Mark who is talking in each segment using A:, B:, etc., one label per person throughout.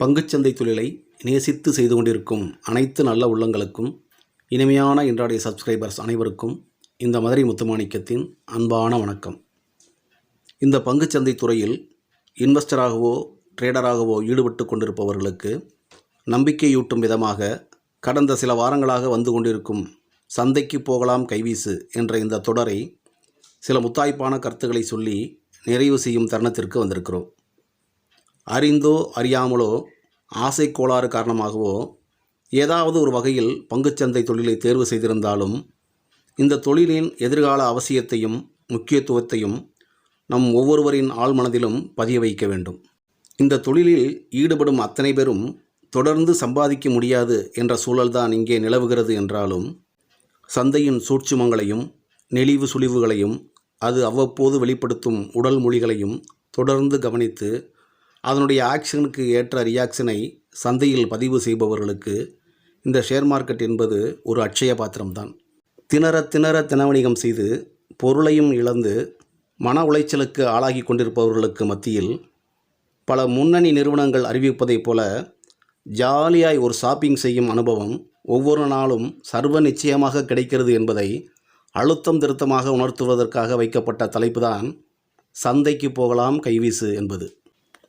A: பங்குச்சந்தை தொழிலை நேசித்து செய்து கொண்டிருக்கும் அனைத்து நல்ல உள்ளங்களுக்கும் இனிமையான இன்றைய சப்ஸ்கிரைபர்ஸ் அனைவருக்கும் இந்த மதுரை முத்துமாணிக்கத்தின் அன்பான வணக்கம். இந்த பங்குச்சந்தை துறையில் இன்வெஸ்டராகவோ ட்ரேடராகவோ ஈடுபட்டு கொண்டிருப்பவர்களுக்கு நம்பிக்கையூட்டும் விதமாக கடந்த சில வாரங்களாக வந்து கொண்டிருக்கும் சந்தைக்கு போகலாம் கைவீசு என்ற இந்த தொடரை சில முத்தாய்ப்பான கருத்துக்களை சொல்லி நிறைவு செய்யும் தருணத்திற்கு வந்திருக்கிறோம். அறிந்தோ அறியாமலோ ஆசை கோளாறு காரணமாகவோ ஏதாவது ஒரு வகையில் பங்குச்சந்தை தொழிலை தேர்வு செய்திருந்தாலும் இந்த தொழிலின் எதிர்கால அவசியத்தையும் முக்கியத்துவத்தையும் நம் ஒவ்வொருவரின் ஆழ்மனதிலும் பதிய வைக்க வேண்டும். இந்த தொழிலில் ஈடுபடும் அத்தனை பேரும் தொடர்ந்து சம்பாதிக்க முடியாது என்ற சூழல்தான் இங்கே நிலவுகிறது என்றாலும் சந்தையின் சூட்சுமங்களையும் நெளிவு சுழிவுகளையும் அது அவ்வப்போது வெளிப்படுத்தும் உடல் மொழிகளையும் தொடர்ந்து கவனித்து அதனுடைய ஆக்ஷனுக்கு ஏற்ற ரியாக்ஷனை சந்தையில் பதிவு செய்பவர்களுக்கு இந்த ஷேர் மார்க்கெட் என்பது ஒரு அட்சய பாத்திரம்தான். திணற திணற தினவணிகம் செய்து பொருளையும் இழந்து மன உளைச்சலுக்கு ஆளாகி கொண்டிருப்பவர்களுக்கு மத்தியில் பல முன்னணி நிறுவனங்கள் அறிவிப்பதைப் போல ஜாலியாய் ஒரு ஷாப்பிங் செய்யும் அனுபவம் ஒவ்வொரு நாளும் சர்வ நிச்சயமாக கிடைக்கிறது என்பதை அழுத்தம் திருத்தமாக உணர்த்துவதற்காக வைக்கப்பட்ட தலைப்புதான் சந்தைக்கு போகலாம் கைவீசு என்பது.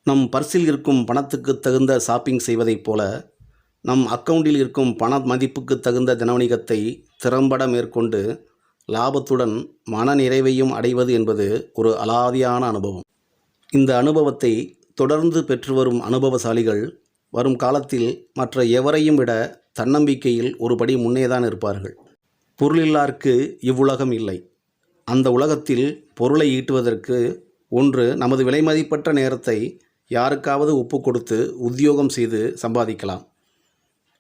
A: நம் பர்சில் இருக்கும் பணத்துக்கு தகுந்த ஷாப்பிங் செய்வதைப் போல நம் அக்கவுண்டில் இருக்கும் பண மதிப்புக்கு தகுந்த தினவணிகத்தை திறம்பட மேற்கொண்டு லாபத்துடன் மன நிறைவையும் அடைவது என்பது ஒரு அலாதியான அனுபவம். இந்த அனுபவத்தை தொடர்ந்து பெற்று வரும் அனுபவசாலிகள் வரும் காலத்தில் மற்ற எவரையும் விட தன்னம்பிக்கையில் ஒருபடி முன்னேதான் இருப்பார்கள். பொருளில்லார்க்கு இவ்வுலகம் இல்லை. அந்த உலகத்தில் பொருளை ஈட்டுவதற்கு ஒன்று நமது விலைமதிப்பற்ற நேரத்தை யாருக்காவது ஒப்பு கொடுத்து உத்தியோகம் செய்து சம்பாதிக்கலாம்.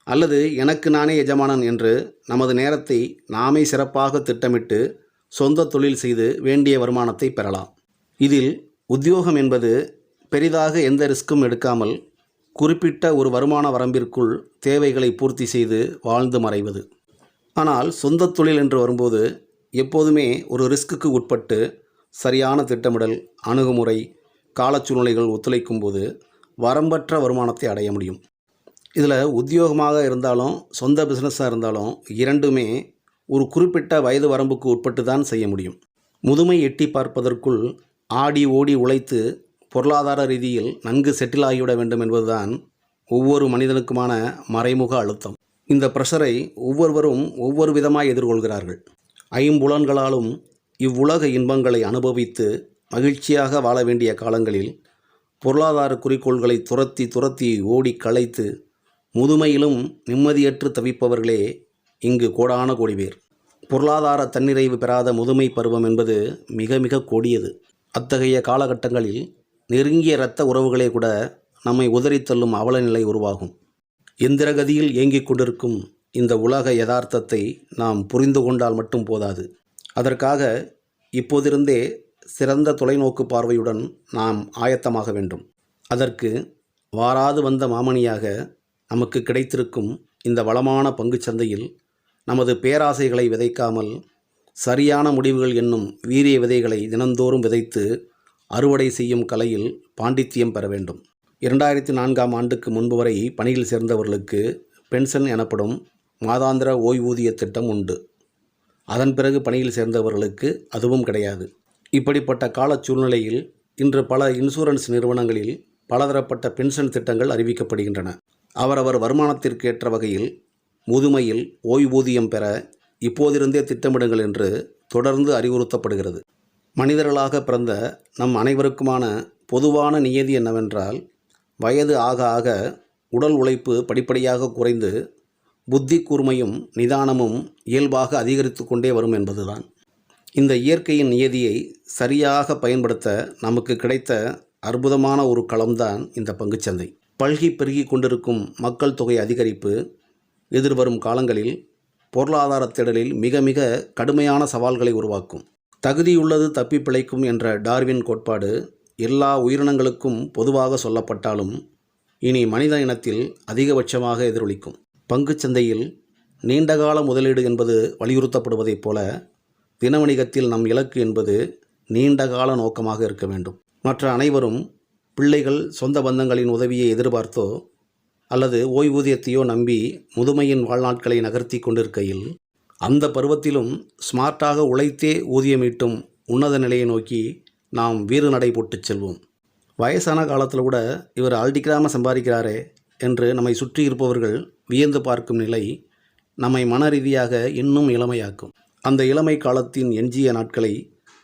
A: அல்லது எனக்கு நானே எஜமானன் என்று நமது நேரத்தை நாமே சிறப்பாக திட்டமிட்டு சொந்த தொழில் செய்து வேண்டிய வருமானத்தை பெறலாம். இதில் உத்தியோகம் என்பது பெரிதாக எந்த ரிஸ்க்கும் எடுக்காமல் குறிப்பிட்ட ஒரு வருமான வரம்பிற்குள் தேவைகளை பூர்த்தி செய்து வாழ்ந்து மறைவது. ஆனால் சொந்த தொழில் என்று வரும்போது எப்போதுமே ஒரு ரிஸ்க்குக்கு உட்பட்டு சரியான திட்டமிடல் அணுகுமுறை காலச்சூழ்நிலைகள் ஒத்துழைக்கும் போது வரம்பற்ற வருமானத்தை அடைய முடியும். இதில் உத்தியோகமாக இருந்தாலும் சொந்த பிஸ்னஸாக இருந்தாலும் இரண்டுமே ஒரு குறிப்பிட்ட வயது வரம்புக்கு உட்பட்டு தான் செய்ய முடியும். முதுமை எட்டி பார்ப்பதற்குள் ஆடி ஓடி உழைத்து பொருளாதார ரீதியில் நன்கு செட்டில் ஆகிவிட வேண்டும் என்பதுதான் ஒவ்வொரு மனிதனுக்குமான மறைமுக அழுத்தம். இந்த ப்ரெஷரை ஒவ்வொருவரும் ஒவ்வொரு விதமாக எதிர்கொள்கிறார்கள். ஐம்புலன்களாலும் இவ்வுலக இன்பங்களை அனுபவித்து மகிழ்ச்சியாக வாழ வேண்டிய காலங்களில் பொருளாதார குறிக்கோள்களை துரத்தி துரத்தி ஓடி களைத்து முதுமையிலும் நிம்மதியற்று தவிப்பவர்களே இங்கு கோடான கோடி பேர். பொருளாதார தன்னிறைவு பெறாத முதுமை பருவம் என்பது மிக மிக கொடியது. அத்தகைய காலகட்டங்களில் நெருங்கிய இரத்த உறவுகளே கூட நம்மை உதறித்தள்ளும் அவலநிலை உருவாகும். எந்திரகதியில் இயங்கிக் கொண்டிருக்கும் இந்த உலக யதார்த்தத்தை நாம் புரிந்து கொண்டால் மட்டும் போதாது. அதற்காக இப்போதிருந்தே சிறந்த தொலைநோக்கு பார்வையுடன் நாம் ஆயத்தமாக வேண்டும். அதற்கு வாராது வந்த மாமணியாக நமக்கு கிடைத்திருக்கும் இந்த வளமான பங்குச் சந்தையில் நமது பேராசைகளை விதைக்காமல் சரியான முடிவுகள் என்னும் வீரிய விதைகளை தினந்தோறும் விதைத்து அறுவடை செய்யும் கலையில் பாண்டித்தியம் பெற வேண்டும். இரண்டாயிரத்தி நான்காம் ஆண்டுக்கு முன்பு வரை பணியில் சேர்ந்தவர்களுக்கு பென்ஷன் எனப்படும் மாதாந்திர ஓய்வூதிய திட்டம் உண்டு. அதன் பிறகு பணியில் சேர்ந்தவர்களுக்கு அதுவும் கிடையாது. இப்படிப்பட்ட கால சூழ்நிலையில் இன்று பல இன்சூரன்ஸ் நிறுவனங்களில் பலதரப்பட்ட பென்ஷன் திட்டங்கள் அறிவிக்கப்படுகின்றன. அவரவர் வருமானத்திற்கு ஏற்ற வகையில் முதுமையில் ஓய்வூதியம் பெற இப்போதிருந்தே திட்டமிடுங்கள் என்று தொடர்ந்து அறிவுறுத்தப்படுகிறது. மனிதர்களாக பிறந்த நம் அனைவருக்குமான பொதுவான நியதி என்னவென்றால் வயது ஆக ஆக உடல் உழைப்பு படிப்படியாக குறைந்து புத்தி கூர்மையும் நிதானமும் இயல்பாக அதிகரித்து கொண்டே வரும் என்பதுதான். இந்த இயற்கையின் நியதியை சரியாக பயன்படுத்த நமக்கு கிடைத்த அற்புதமான ஒரு களம்தான் இந்த பங்குச்சந்தை பல்கி பெருகி கொண்டிருக்கும் மக்கள் தொகை அதிகரிப்பு எதிர்வரும் காலங்களில் பொருளாதார தேடலில் மிக மிக கடுமையான சவால்களை உருவாக்கும். தகுதியுள்ளது தப்பி பிழைக்கும் என்ற டார்வின் கோட்பாடு எல்லா உயிரினங்களுக்கும் பொதுவாக சொல்லப்பட்டாலும் இனி மனித இனத்தில் அதிகபட்சமாக எதிரொலிக்கும். பங்குச்சந்தையில் நீண்டகால முதலீடு என்பது வலியுறுத்தப்படுவதைப் போல தினவணிகத்தில் நம் இலக்கு என்பது நீண்டகால நோக்கமாக இருக்க வேண்டும். மற்ற அனைவரும் பிள்ளைகள் சொந்த பந்தங்களின் உதவியை எதிர்பார்த்தோ அல்லது ஓய்வூதியத்தையோ நம்பி முதுமையின் வாழ்நாட்களை நகர்த்தி கொண்டிருக்கையில் அந்த பருவத்திலும் ஸ்மார்ட்டாக உழைத்தே ஊதியமீட்டும் உன்னத நிலையை நோக்கி நாம் வீறு நடை போட்டுச் செல்வோம். வயசான காலத்தில் கூட இவர் அல்டிக்ராம சம்பாதிக்கிறாரே என்று நம்மை சுற்றி இருப்பவர்கள் வியந்து பார்க்கும் நிலை நம்மை மன ரீதியாக இன்னும் இளமையாக்கும். அந்த இளமை காலத்தின் எஞ்சிய நாட்களை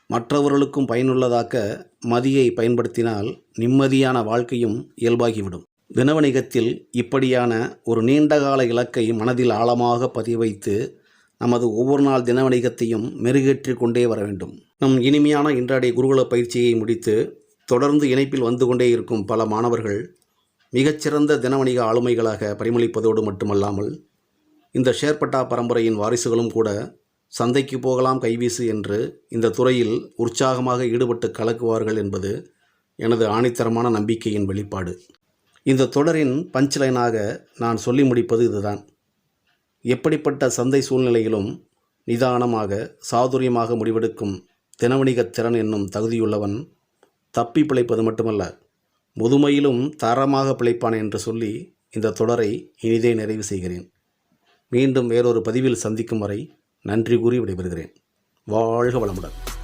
A: மற்றவர்களுக்கும் பயனுள்ளதாக்க மதியை பயன்படுத்தினால் நிம்மதியான வாழ்க்கையும் இயல்பாகிவிடும். தினவணிகத்தில் இப்படியான ஒரு நீண்டகால இலக்கை மனதில் ஆழமாக பதிவைத்து நமது ஒவ்வொரு நாள் தினவணிகத்தையும் மெருகேற்றி கொண்டே வர வேண்டும். நம் இனிமையான இன்றைய குருகுல பயிற்சியை முடித்து தொடர்ந்து இணைப்பில் வந்து கொண்டே இருக்கும் பல மாணவர்கள் மிகச்சிறந்த தினவணிக ஆளுமைகளாக பரிமளிப்பதோடு மட்டுமல்லாமல் இந்த ஷேர்பட்டா பரம்பரையின் வாரிசுகளும் கூட சந்தைக்கு போகலாம் கைவீசு என்று இந்த துறையில் உற்சாகமாக ஈடுபட்டு கலக்குவார்கள் என்பது எனது ஆணித்தரமான நம்பிக்கையின் வெளிப்பாடு. இந்த தொடரின் பஞ்ச்லைனாக நான் சொல்லி முடிப்பது இதுதான். எப்படிப்பட்ட சந்தை சூழ்நிலையிலும் நிதானமாக சாதுரியமாக முடிவெடுக்கும் தினவணிகத் திறன் என்னும் தகுதியுள்ளவன் தப்பி பிழைப்பது மட்டுமல்ல முதுமையிலும் தரமாக பிழைப்பான் என்று சொல்லி இந்த தொடரை இனிதே நிறைவு செய்கிறேன். மீண்டும் வேறொரு பதிவில் சந்திக்கும் வரை நன்றி கூறி விடைபெறுகிறேன். வாழ்க வளமுடன்.